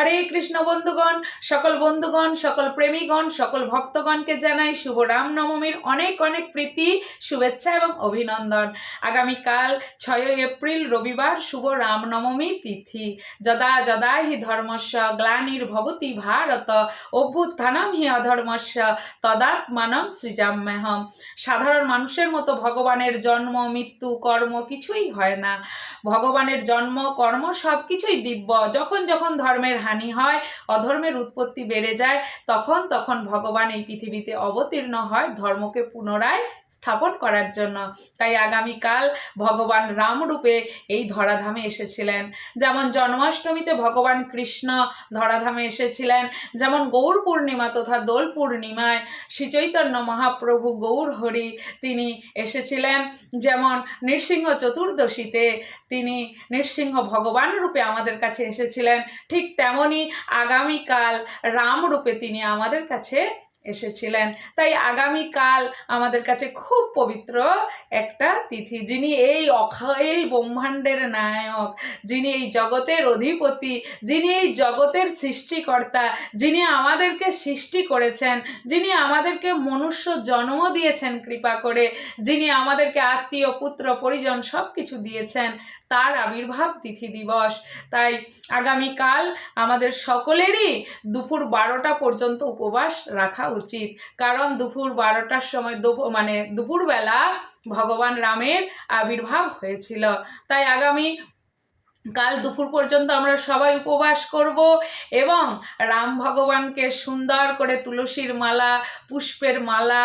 হরে কৃষ্ণ বন্ধুগণ, সকল বন্ধুগণ, সকল প্রেমীগণ, সকল ভক্তগণকে জানাই শুভ রামনবমীর অনেক অনেক প্রীতি, শুভেচ্ছা এবং অভিনন্দন। আগামীকাল ছয়ই এপ্রিল রবিবার শুভ রামনবমী তিথি। যদা যদা হি ধর্মস্য গ্লানির্ভবতি ভারত, অভ্যুত্থানম হি অধর্মস্য তদাত্মানম সৃজাম্যহম। সাধারণ মানুষের মতো ভগবানের জন্ম, মৃত্যু, কর্ম কিছুই হয় না। ভগবানের জন্ম, কর্ম সব কিছুই দিব্য। যখন যখন ধর্মের হানি হয়, অধর্মের উৎপত্তি বেড়ে যায়, তখন তখন ভগবান এই পৃথিবীতে অবতীর্ণ হয়, ধর্মকে পুনরায় স্থাপন করার জন্য। তাই আগামীকাল ভগবান রামরূপে এই ধরাধামে এসেছিলেন। যেমন জন্মাষ্টমীতে ভগবান কৃষ্ণ ধরাধামে এসেছিলেন। যেমন গৌর পূর্ণিমা তথা দোল পূর্ণিমায় শ্রীচৈতন্য মহাপ্রভু গৌর হরি তিনি এসেছিলেন। যেমন নৃসিংহ চতুর্দশীতে তিনি নৃসিংহ ভগবান রূপে আমাদের কাছে এসেছিলেন। ঠিক তেমনই আগামীকাল রাম রূপে তিনি আমাদের কাছে এসেছিলেন। তাই আগামীকাল আমাদের কাছে খুব পবিত্র একটা তিথি, যিনি এই অখাইল ব্রহ্মাণ্ডের নায়ক, যিনি এই জগতের অধিপতি, যিনি এই জগতের সৃষ্টিকর্তা, যিনি আমাদেরকে সৃষ্টি করেছেন, যিনি আমাদেরকে মনুষ্য জন্ম দিয়েছেন কৃপা করে, যিনি আমাদেরকে আত্মীয়, পুত্র, পরিজন সব কিছু দিয়েছেন, তার আবির্ভাব তিথি দিবস। তাই আগামীকাল আমাদের সকলেরই দুপুর বারোটা পর্যন্ত উপবাস রাখা উচিত। কারণ দুপুর বারোটার সময় মানে দুপুরবেলা ভগবান রামের আবির্ভাব হয়েছিল। তাই আগামী কাল দুপুর পর্যন্ত আমরা সবাই উপবাস করব এবং রাম ভগবানকে সুন্দর করে তুলসীর মালা, পুষ্পের মালা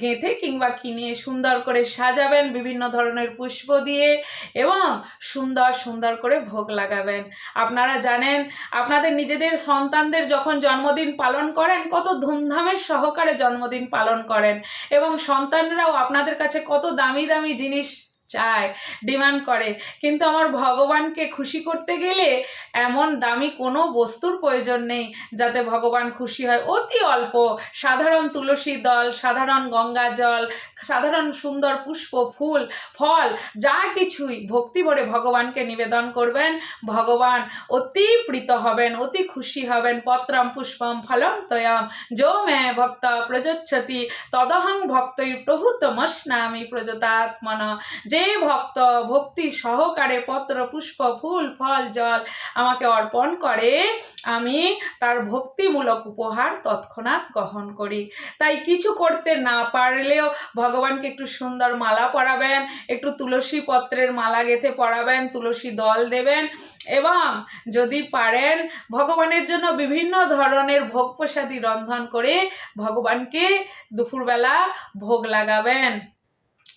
গেঁথে কিংবা কিনে সুন্দর করে সাজাবেন, বিভিন্ন ধরনের পুষ্প দিয়ে এবং সুন্দর সুন্দর করে ভোগ লাগাবেন। আপনারা জানেন, আপনাদের নিজেদের সন্তানদের যখন জন্মদিন পালন করেন, কত ধুমধামের সহকারে জন্মদিন পালন করেন এবং সন্তানরাও আপনাদের কাছে কত দামি দামি জিনিস চায় ডিমান্ড করে। কিন্তু আমার ভগবানকে খুশি করতে গেলে এমন দামি কোনো বস্তুর প্রয়োজন নেই, যাতে ভগবান খুশি হয়। অতি অল্প, সাধারণ তুলসী দল, সাধারণ গঙ্গা জল, সাধারণ সুন্দর পুষ্প, ফুল, ফল, যা কিছুই ভক্তি ভরে ভগবানকে নিবেদন করবেন। ভগবান অতি প্রীত হবেন, অতি খুশি হবেন। পত্রম পুষ্পম ফলম তয়াম, যো মে ভক্ত প্রযোচ্ছতি, তদহং ভক্তই প্রভুতমস্নামি প্রজতাত্মন যে ভক্ত, ভক্তি সহকারে পত্র পুষ্প, ফুল, ফল, জল আমাকে অর্পণ করে। আমি তার ভক্তিমূলক উপহার তৎক্ষণাৎ গ্রহণ করি। তাই কিছু করতে না পারলেও ভগবানকে একটু সুন্দর মালা পরাবেন, একটু তুলসী পত্রের মালা গেঁথে পরাবেন, তুলসী দল দেবেন এবং যদি পারেন ভগবানের জন্য বিভিন্ন ধরনের ভোগ প্রসাদী রন্ধন করে ভগবানকে দুপুরবেলা ভোগ লাগাবেন।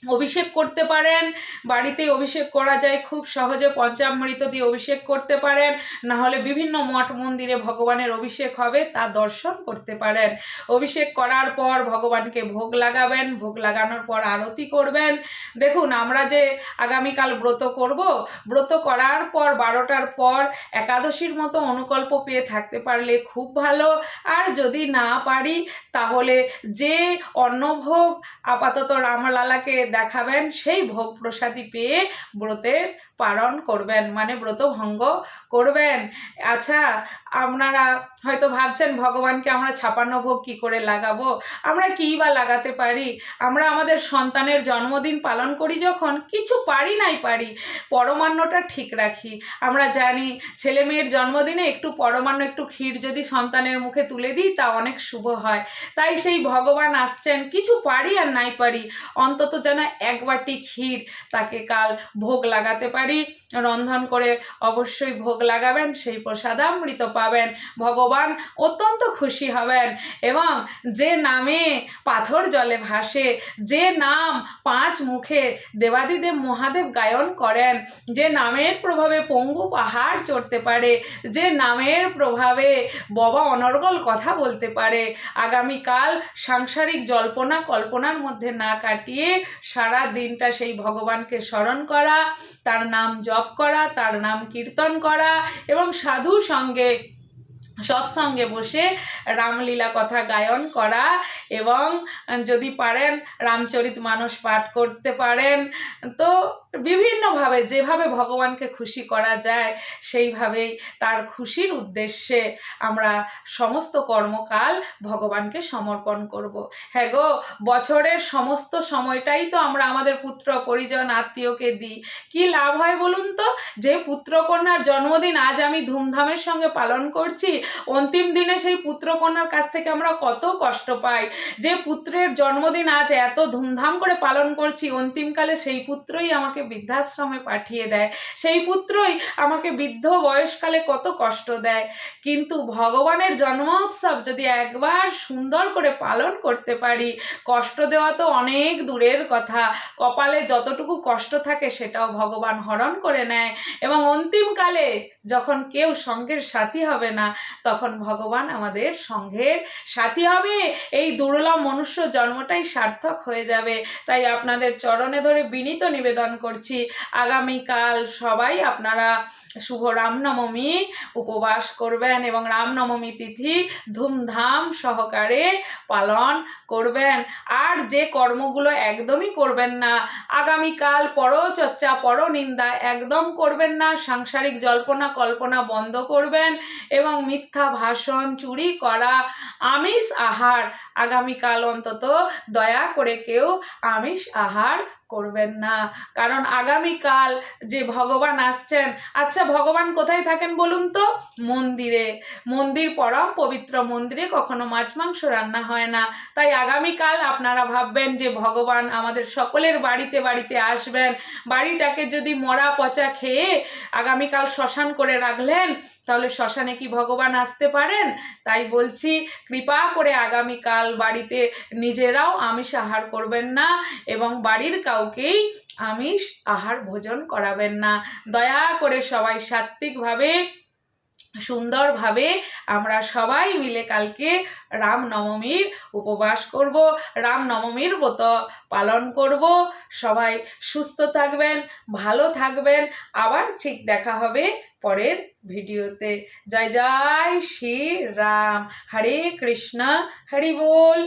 অভিষেক করতে পারেন, বাড়িতেই অভিষেক করা যায়, খুব সহজে পঞ্চামৃত দিয়ে অভিষেক করতে পারেন না হলে বিভিন্ন মঠ মন্দিরে ভগবানের অভিষেক হবে, তা দর্শন করতে পারেন। অভিষেক করার পর ভগবানকে ভোগ লাগাবেন, ভোগ লাগানোর পর আরতি করবেন। দেখুন, আমরা যে আগামীকাল ব্রত করব, ব্রত করার পর বারোটার পর একাদশীর মতো অনুকল্প পেয়ে থাকতে পারলে খুব ভালো। আর যদি না পারি, তাহলে যে অন্নভোগ আপাতত রামলালাকে দেখাবেন, সেই ভোগ প্রসাদী পেয়ে ব্রতের পালন করবেন। মানে ব্রত ভঙ্গ করবেন। আচ্ছা আপনারা হয়তো ভাবছেন, ভগবানকে আমরা ছাপান্ন ভোগ কি করে লাগাবো? আমরা কী বা লাগাতে পারি? আমরা আমাদের সন্তানের জন্মদিন পালন করি যখন? কিছু পারি নাই পারি। পরমান্নটা ঠিক রাখি। আমরা জানি, ছেলে মেয়ের জন্মদিনে একটু পরমান্ন, একটু ক্ষীর যদি সন্তানের মুখে তুলে দিই, তা অনেক শুভ হয়। তাই সেই ভগবান আসছেন, কিছু পারি আর নাই পারি। অন্তত যেন এক বাটি ক্ষীর তাকে কাল ভোগ লাগাতে পারি। রন্ধন করে অবশ্যই ভোগ লাগাবেন, সেই প্রসাদ প্রসাদামৃত পাবেন। ভগবান অত্যন্ত খুশি হবেন এবং যে নামে পাথর জলে ভাসে, যে নাম পাঁচ মুখে দেবাদিদেব মহাদেব গায়ন করেন, যে নামের প্রভাবে পঙ্গু পাহাড় চড়তে পারে, যে নামের প্রভাবে বাবা অনর্গল কথা বলতে পারে, আগামীকাল সাংসারিক জল্পনা কল্পনার মধ্যে না কাটিয়ে সারা দিনটা সেই ভগবানকে স্মরণ করা, তার নাম জপ করা, তার নাম কীর্তন করা এবং সাধু সঙ্গে সৎসঙ্গে বসে রামলীলা কথা গায়ন করা এবং যদি পারেন রামচরিত মানুষ পাঠ করতে পারেন। তো বিভিন্নভাবে যেভাবে ভগবানকে খুশি করা যায়, সেইভাবেই তার খুশির উদ্দেশ্যে আমরা সমস্ত কর্মকাল ভগবানকে সমর্পণ করব। হ্যাঁ গো, বছরের সমস্ত সময়টাই তো আমরা আমাদের পুত্র, পরিজন, আত্মীয়কে দিই। কি লাভ হয় বলুন তো? যে পুত্রকন্যার জন্মদিন আজ আমি ধুমধামের সঙ্গে পালন করছি অন্তিম দিনে সেই পুত্রকন্যার কাছ থেকে আমরা কত কষ্ট পাই। যে পুত্রের জন্মদিন আজ এত ধুমধাম করে পালন করছি, অন্তিমকালে সেই পুত্রই আমাকে বৃদ্ধাশ্রমে পাঠিয়ে দেয়। সেই পুত্রই আমাকে বৃদ্ধ বয়সকালে কত কষ্ট দেয়। কিন্তু ভগবানের জন্মোৎসব যদি একবার সুন্দর করে পালন করতে পারি, কষ্ট দেওয়া তো অনেক দূরের কথা। কপালে যতটুকু কষ্ট থাকে সেটাও ভগবান হরণ করে নেয়। এবং অন্তিমকালে যখন কেউ সঙ্গের সাথী হবে না তখন ভগবান আমাদের সঙ্ঘের সাথী হবে। এই দুর্লভ মনুষ্য জন্মটাই সার্থক হয়ে যাবে। তাই আপনাদের চরণে ধরে বিনীত নিবেদন করছি, আগামীকাল সবাই আপনারা শুভ রামনবমী উপবাস করবেন এবং রামনবমী তিথি ধুমধাম সহকারে পালন করবেন। আর যে কর্মগুলো একদমই করবেন না, আগামীকাল পরচর্চা, পরনিন্দা একদম করবেন না, সাংসারিক জল্পনা কল্পনা বন্ধ করবেন এবং মিথ্যা ভাষণ চুরি করা আমিষ আহার। আগামীকাল অন্তত দয়া করে কেউ আমিষ আহার করবেন না। কারণ আগামীকাল যে ভগবান আসছেন আচ্ছা ভগবান কোথায় থাকেন বলুন তো? মন্দিরে। মন্দির পরম পবিত্র মন্দিরে কখনো মাছ মাংস রান্না হয় না। তাই আগামীকাল আপনারা ভাববেন যে ভগবান আমাদের সকলের বাড়িতে বাড়িতে আসবেন। বাড়িটাকে যদি মরা পচা খেয়ে আগামীকাল শ্মশান করে রাখলেন, তাহলে শ্মশানে কি ভগবান আসতে পারেন? তাই বলছি, কৃপা করে আগামীকাল বাড়িতে নিজেরাও আমিষ আহার করবেন না এবং বাড়ির কাউকেই আমিষ আহার ভোজন করাবেন না। দয়া করে সবাই সাত্ত্বিকভাবে, সুন্দরভাবে আমরা সবাই মিলে কালকে রামনবমীর উপবাস করব, রামনবমীর ব্রত পালন করব। সবাই সুস্থ থাকবেন, ভালো থাকবেন। আবার ঠিক দেখা হবে পরের ভিডিওতে। জয় জয় শ্রী রাম হরে কৃষ্ণ, হরি বল।